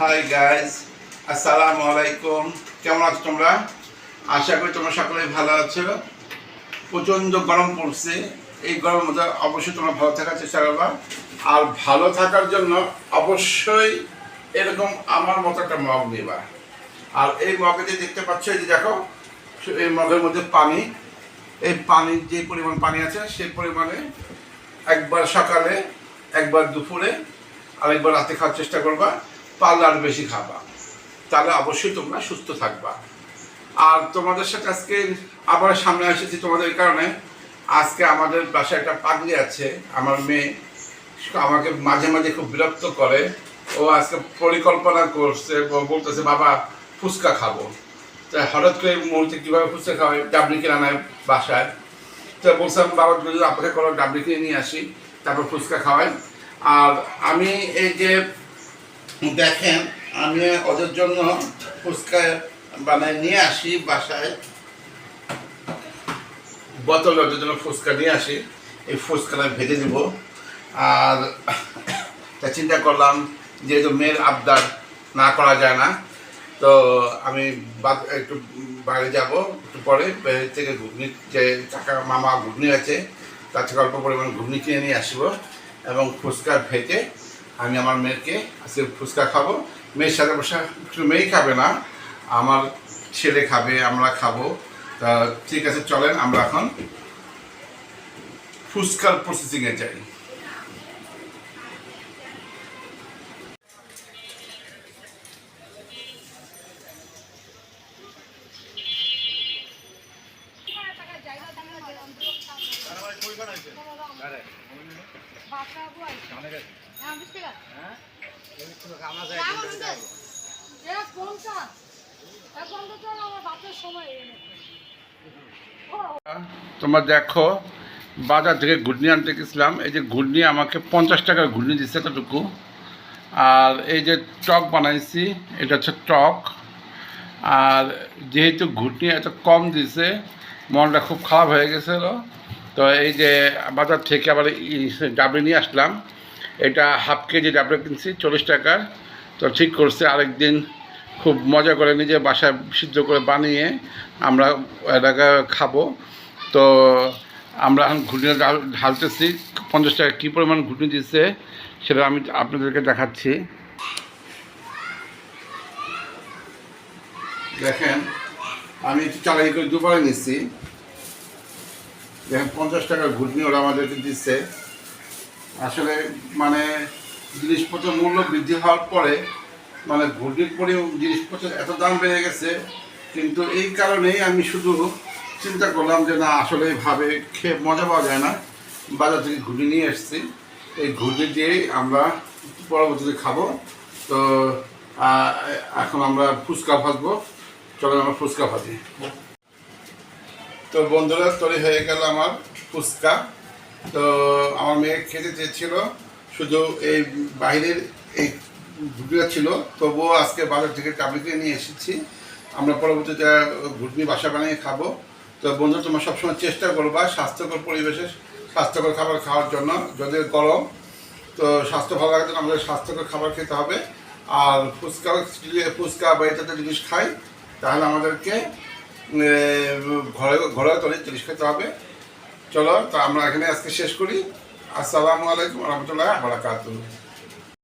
Hi guys আসসালামু আলাইকুম কেমন আছো তোমরা? আশা করি তোমরা সকলেই ভালো আছো। প্রচণ্ড গরম পড়ছে। এই গরমের মধ্যে অবশ্যই তোমরা ভালো থাকার চেষ্টা করবা। আর ভালো থাকার জন্য অবশ্যই এরকম আমার মতো একটা মগ নেবা। আর এই মগে যে দেখতে পাচ্ছ যে দেখো, এই মগের মধ্যে পানি। এই পানির যে পরিমাণ পানি আছে সেই পরিমাণে একবার সকালে, একবার দুপুরে আর একবার রাতে খাওয়ার চেষ্টা করবা। পারলে আর বেশি খাবা। তাহলে অবশ্যই তোমরা সুস্থ থাকবা। আর তোমাদের সাথে আজকে আবার সামনে এসেছি তোমাদের কারণে। আজকে আমাদের বাসায় একটা পাগলি আছে, আমার মেয়ে। আমাকে মাঝে মাঝে খুব বিরক্ত করে। ও আজকে পরিকল্পনা করছে বলতেছে, বাবা, ফুচকা খাব। তা হঠাৎ করে মুহূর্তে কীভাবে ফুচকা খাওয়াই ডাবলি কিনে আনায় বাসায়। তো বলছিলাম বাবা যদি আপনাকে করো, ডাবলি কিনে নিয়ে আসি, তারপর ফুচকা খাওয়াই। আর আমি এই যে দেখেন, আমি ওদের জন্য ফুচকা বানায় নিয়ে আসি বাসায়। বোতলে ওদের জন্য ফুচকা নিয়ে আসি। এই ফুচকাটা ভেজে দেব আর তা চিন্তা করলাম, যেহেতু মেয়ের আবদার না করা যায় না, তো আমি একটু বাইরে যাব, একটু পরে বাইরে থেকে ঘুগনি যে কাকা মামা ঘুগনি আছে, তার থেকে অল্প পরিমাণ ঘুগনি কিনে নিয়ে আসব এবং ফুচকা ভেজে আমি আমার মেয়েকে আজকে ফুচকা খাব। মেয়ের সাথে বসে শুধু মেয়েই খাবে না, আমার ছেলে খাবে, আমরা খাব। তা ঠিক আছে, চলেন, আমরা এখন ফুচকার প্রসেসিংয়ে যাই। তোমরা দেখো বাজার থেকে ঘুগনি আনতে গেছিলাম। এই যে ঘুগনি আমাকে পঞ্চাশ টাকার ঘুগনি দিচ্ছে এতটুকু। আর এই যে টক বানাইছি এটা হচ্ছে টক। আর যেহেতু ঘুগনি এত কম দিছে মনটা খুব খারাপ হয়ে গেছিল। তো এই যে বাজার থেকে আবার ডাবলি নিয়ে আসলাম। এটা হাফ কেজি ডাবলি কিনছি, চল্লিশ টাকার তো ঠিক করছে, আরেকদিন খুব মজা করে নিজে বাসায় সিদ্ধ করে বানিয়ে আমরা এটাকে খাব। তো আমরা এখন ঘুটনি ঢাল ঢালতেছি, পঞ্চাশ টাকা কী পরিমাণ ঘুটনি দিচ্ছে সেটা আমি আপনাদেরকে দেখাচ্ছি। দেখেন, আমি একটু চালাই করে দুবারে নিচ্ছি দেখেন, পঞ্চাশ টাকার ঘুটনি ওরা আমাদেরকে দিচ্ছে। আসলে মানে জিনিসপত্রের মূল্য বৃদ্ধি হওয়ার পরে মানে ঘুটনির পরে জিনিসপত্রের এত দাম বেড়ে গেছে। কিন্তু এই কারণেই আমি শুধু চিন্তা করলাম যে না, আসলে এইভাবে খেয়ে মজা পাওয়া যায় না। বাজার থেকে ঘুটনি নিয়ে এসেছি। এই ঘুটনি দিয়েই আমরা পরবর্তীতে খাব। তো এখন আমরা ফুচকা ভাজবো। চলো আমরা ফুচকা ভাজি। তো বন্ধুরা, তৈরি হয়ে গেল আমার ফুচকা। তো আমার মেয়ে খেতে চেয়েছিল, শুধু এই বাইরের এই ঘুটনিটা ছিল, তবুও আজকে বাজার থেকে টাবলি কিনে নিয়ে এসেছি। আমরা পরবর্তীতে ঘুটনি বাসা বানিয়ে খাব। তো বন্ধু তোমরা সবসময় চেষ্টা করবা স্বাস্থ্যকর পরিবেশে স্বাস্থ্যকর খাবার খাওয়ার জন্য যদি গরম। তো স্বাস্থ্য ভালো রাখার জন্য আমাদের স্বাস্থ্যকর খাবার খেতে হবে। আর ফুচকা ফুচকা বা ইত্যাদি জিনিস খাই, তাহলে আমাদেরকে ঘরে ঘরে তৈরি জিনিস খেতে হবে। চলো তো আমরা এখানে আজকে শেষ করি। আসসালামু আলাইকুম রহমতুল্লাহ বারাকাতুহ।